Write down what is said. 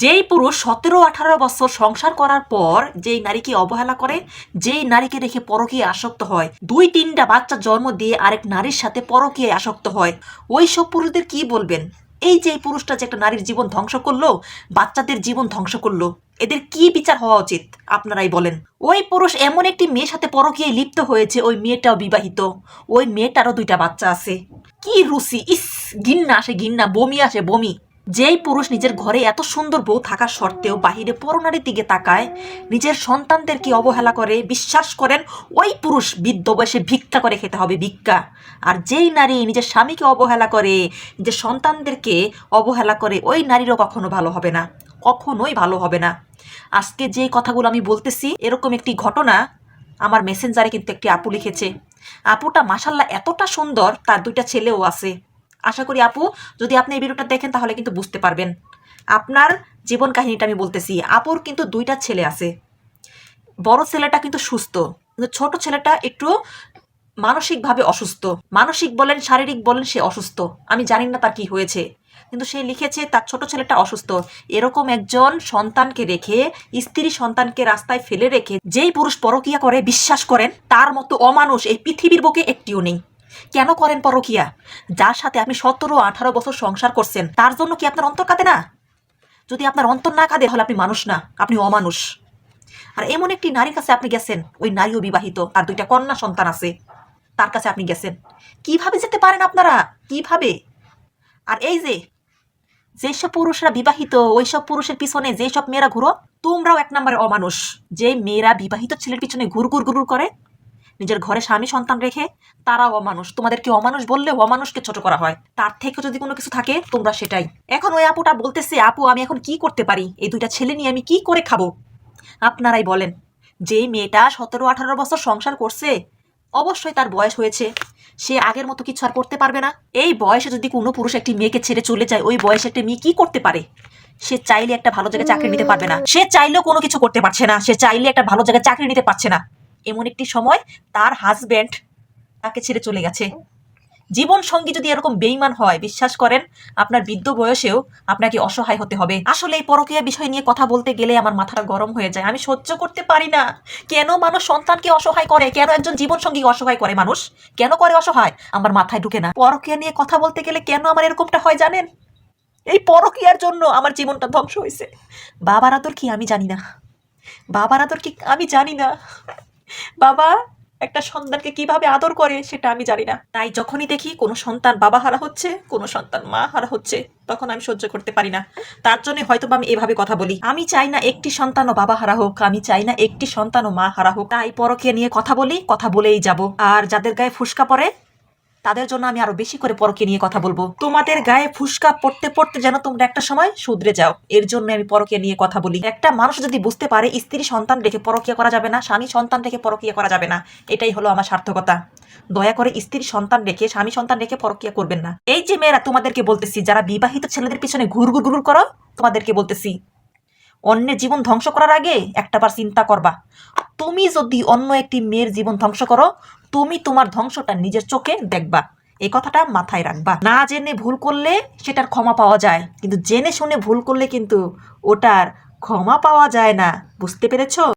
যেই পুরুষ সতেরো আঠারো বছর সংসার করার পর যেই নারীকে অবহেলা করে, যেই নারীকে রেখে পরকীয় আসক্ত হয়, দুই তিনটা বাচ্চা জন্ম দিয়ে আরেক নারীর সাথে পরকীয় আসক্ত হয়। ওই সব পুরুষদের কি বলবেন? এই যে পুরুষটা যে একটা নারীর জীবন ধ্বংস করল, বাচ্চাদের জীবন ধ্বংস করল, এদের কি বিচার হওয়া উচিত? আপনারাই বলেন। ওই পুরুষ এমন একটি মেয়ের সাথে পরকীয়ায় লিপ্ত হয়েছে, ওই মেয়েটাও বিবাহিত। ওই মেয়েটারও দুইটা বাচ্চা আছে। কি রুচি? ইস ঘিন্না আসে ঘিন্না বমি আসে, বমি। যেই পুরুষ নিজের ঘরে এত সুন্দর বউ থাকা সত্ত্বেও বাহিরে পরনারীর দিকে তাকায়, নিজের সন্তানদেরকে অবহেলা করে? বিশ্বাস করেন, ওই পুরুষ বৃদ্ধ বয়সে ভিক্ষা করে খেতে হবে ভিক্ষা। আর যেই নারী নিজের স্বামীকে অবহেলা করে, নিজের সন্তানদেরকে অবহেলা করে, ওই নারীরও কখনো ভালো হবে না। কখনোই ভালো হবে না। আজকে যে কথাগুলো আমি বলতেছি, এরকম একটি ঘটনা আমার মেসেঞ্জারে কিন্তু একটি আপু লিখেছে। আপুটা মাসাল্লাহ এতটা সুন্দর, তার দুইটা ছেলেও আছে। আশা করি আপু, যদি আপনি এই ভিডিওটা দেখেন তাহলে কিন্তু বুঝতে পারবেন। আপনার জীবন কাহিনীটা আমি বলতেছি, আপুর কিন্তু দুইটা ছেলে আছে। বড় ছেলেটা কিন্তু সুস্থ, কিন্তু ছোট ছেলেটা একটু মানসিকভাবে অসুস্থ। মানসিক বলেন, শারীরিক বলেন, সে অসুস্থ। আমি জানি না তার কি হয়েছে, কিন্তু সে লিখেছে তার ছোট ছেলেটা অসুস্থ। এরকম একজন সন্তানকে রেখে, স্ত্রী সন্তানকে রাস্তায় ফেলে রেখে, যেই পুরুষ পরকিয়া করে, বিশ্বাস করেন, তার মতো অমানুষ এই পৃথিবীর বুকে একটিও নেই। কেন করেন পরকিয়া? যার সাথে আপনি সতেরো আঠারো বছর সংসার করছেন, তার জন্য কি আপনার অন্তর কাঁদে না? যদি আপনার অন্তর না কাঁদে, তাহলে আপনি মানুষ না, আপনি অমানুষ। আর এমন একটি নারীর কাছে আপনি গেছেন, ওই নারীও বিবাহিত আর দুইটা কন্যা সন্তান আছে, তার কাছে আপনি গেছেন। কীভাবে যেতে পারেন আপনারা? কীভাবে? আর এই যে, যেসব পুরুষরা বিবাহিত, ওইসব পুরুষের পিছনে যেসব মেয়েরা ঘুরো, তোমরাও এক নম্বরে অমানুষ। যে মেয়েরা বিবাহিত ছেলের পিছনে ঘুর ঘুর ঘুর করে নিজের ঘরে স্বামী সন্তান রেখে তারাও অমানুষ। তোমাদেরকে অমানুষ বললে অমানুষকে ছোট করা হয়। তার থেকে যদি কোনো কিছু থাকে, তোমরা সেটাই। এখন ওই আপুটা বলতেছে, আপু, আমি এখন কি করতে পারি? এই দুইটা ছেলে নিয়ে আমি কি করে খাব? আপনারাই বলেন যেই মেয়েটা সতেরো, আঠারো বছর সংসার করছে, অবশ্যই তার বয়স হয়েছে। সে আগের মতো কিছু আর করতে পারবে না। এই বয়সে যদি কোনো পুরুষ একটি মেয়েকে ছেড়ে চলে যায়, ওই বয়সে একটা মেয়ে কি করতে পারে? সে চাইলে একটা ভালো জায়গায় চাকরি নিতে পারবে না। সে চাইলেও কোনো কিছু করতে পারছে না। সে চাইলে একটা ভালো জায়গায় চাকরি নিতে পারছে না। এমন একটি সময় তার হাজব্যান্ড তাকে ছেড়ে চলে গেছে। জীবন সঙ্গী যদি এরকম বেইমান হয়, বিশ্বাস করেন, আপনার বৃদ্ধ বয়সেও আপনাকে অসহায় হতে হবে। আসলে এই পরকীয়া বিষয় নিয়ে কথা বলতে গেলে আমার মাথাটা গরম হয়ে যায়। আমি সহ্য করতে পারি না। কেন মানুষ সন্তানকে অসহায় করে? কেন একজন জীবন সঙ্গী অসহায় করে মানুষ? কেন করে অসহায়? আমার মাথায় ঢুকে না। পরকীয়া নিয়ে কথা বলতে গেলে কেন আমার এরকমটা হয় জানেন? এই পরকীয়ার জন্য আমার জীবনটা ধ্বংস হয়েছে। বাবার আদর কি আমি জানি না? বাবার আদর কি আমি জানি না? বাবা, একটা সন্তানকে কীভাবে আদর করে সেটা আমি জানি না। তাই যখনই দেখি কোনো সন্তান বাবা হারা হচ্ছে, কোনো সন্তান মা হারা হচ্ছে, তখন আমি সহ্য করতে পারি না। তার জন্য হয়তো আমি এভাবে কথা বলি। আমি চাই না একটি সন্তানও বাবা হারা হোক, আমি চাই না একটি সন্তানও মা হারা হোক। তাই পরকে নিয়ে কথা বলি, কথা বলেই যাব। আর যাদের গায়ে ফুসকা পড়ে তাদের জন্য আমি আরও বেশি করে পরকে নিয়ে কথা বলব। তোমাদের গায়ে ফুসকা পড়তে পড়তে যেন তোমরা একটা সময় শুধরে যাও। এর জন্য আমি পরকে নিয়ে কথা বলি। একটা মানুষ যদি বুঝতে পারে, স্ত্রী সন্তান রেখে পরকিয়া করা যাবে না, স্বামী সন্তান রেখে পরকিয়া করা যাবে না, এটাই হলো আমার সার্থকতা। দয়া করে স্ত্রী সন্তান রেখে, স্বামী সন্তান রেখে পরকিয়া করবেন না। এই যে মেয়েরা তোমাদেরকে বলতেছি, যারা বিবাহিত ছেলেদের পিছনে ঘুর ঘুর ঘুর করো, তোমাদেরকে বলতেছি, অন্যের জীবন ধ্বংস করার আগে একটাবার চিন্তা করবা। তুমি যদি অন্য একটি মেয়ের জীবন ধ্বংস করো তুমি তোমার ধ্বংসটা নিজের চোখে দেখবা। এই কথাটা মাথায় রাখবা। না জেনে ভুল করলে সেটার ক্ষমা পাওয়া যায়। কিন্তু জেনে শুনে ভুল করলে কিন্তু ওটার ক্ষমা পাওয়া যায় না। বুঝতে পেরেছ?